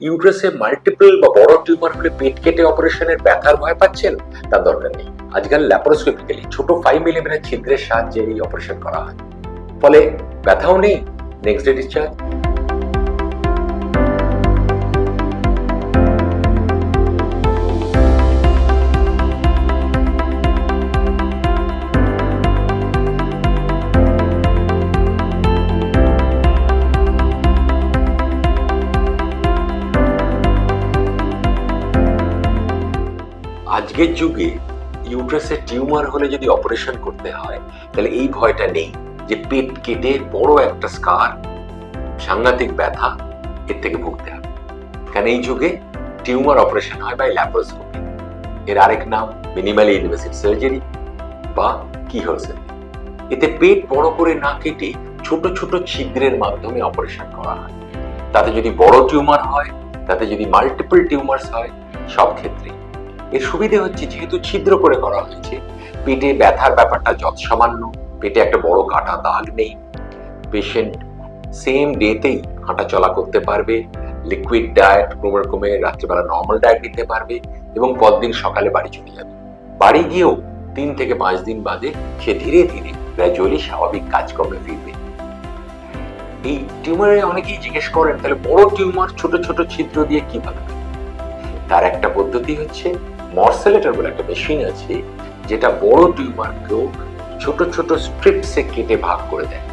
ইউট্রাসে multiple বা বড় tumour হলে পেট কেটে অপারেশনের ব্যথার ভয় পাচ্ছেন? তার দরকার নেই। আজকাল ল্যাপারোস্কোপিক্যালি ছোট ফাইভ মিলিমিটার ছিদ্রের সাহায্যে এই অপারেশন করা হয়। ফলে ব্যথাও নেই নেক্সট ডে ডিসচার্জ আজকের যুগে ইউট্রাসের টিউমার হলে যদি অপারেশন করতে হয়, তাহলে এই ভয়টা নেই যে পেট কেটে বড় একটা স্কার, সাংঘাতিক ব্যথা এর থেকে ভুগতে হবে। কারণ এই যুগে টিউমার অপারেশন হয় বাই ল্যাপারোস্কোপি এর আরেক নাম মিনিমালি ইনভেসিভ সার্জারি বা কি সার্জারি এতে পেট বড় করে না কেটে ছোট ছোট ছিদ্রের মাধ্যমে অপারেশন করা হয়। তাতে যদি বড় টিউমার হয়, তাতে যদি মাল্টিপল টিউমার্স হয়, সব ক্ষেত্রেই। এর সুবিধে হচ্ছে যেহেতু ছিদ্র করে করা হয়েছে, পেটে ব্যথার ব্যাপারটা যত সামান্য, পেটে একটা বড় কাটা দাগ নেই। পেশেন্ট সেম ডেতেই হাঁটা চলা করতে পারবে লিকুইড ডায়েট ক্রমে ক্রমে রাত্রিবেলা নর্মাল ডায়েট নিতে পারবে এবং পরদিন সকালে বাড়ি চলে যাবে। বাড়ি গিয়েও তিন থেকে পাঁচ দিন বাদে সে ধীরে ধীরে গ্র্যাজুয়ালি স্বাভাবিক কাজকর্মে ফিরবে। এই টিউমারে অনেকেই জিজ্ঞেস করেন, তাহলে বড় টিউমার ছোট ছোট ছিদ্র দিয়ে কীভাবে? তার একটা পদ্ধতি হচ্ছে মর্সেলেটার বলে একটা মেশিন আছে, যেটা বড় টিউমারকেও ছোট ছোট স্ট্রিপসে কেটে ভাগ করে দেয়।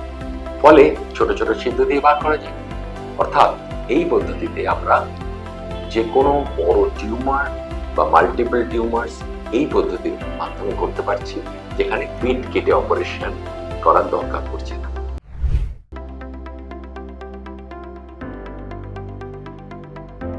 ফলে ছোট ছোট ছিদ্র দিয়ে ভাগ করা যায়। অর্থাৎ এই পদ্ধতিতে আমরা যে কোনো বড় টিউমার বা মাল্টিপল টিউমার্স এই পদ্ধতির মাধ্যমে করতে পারছি, যেখানে পেট কেটে অপারেশন করার দরকার পড়ছে না।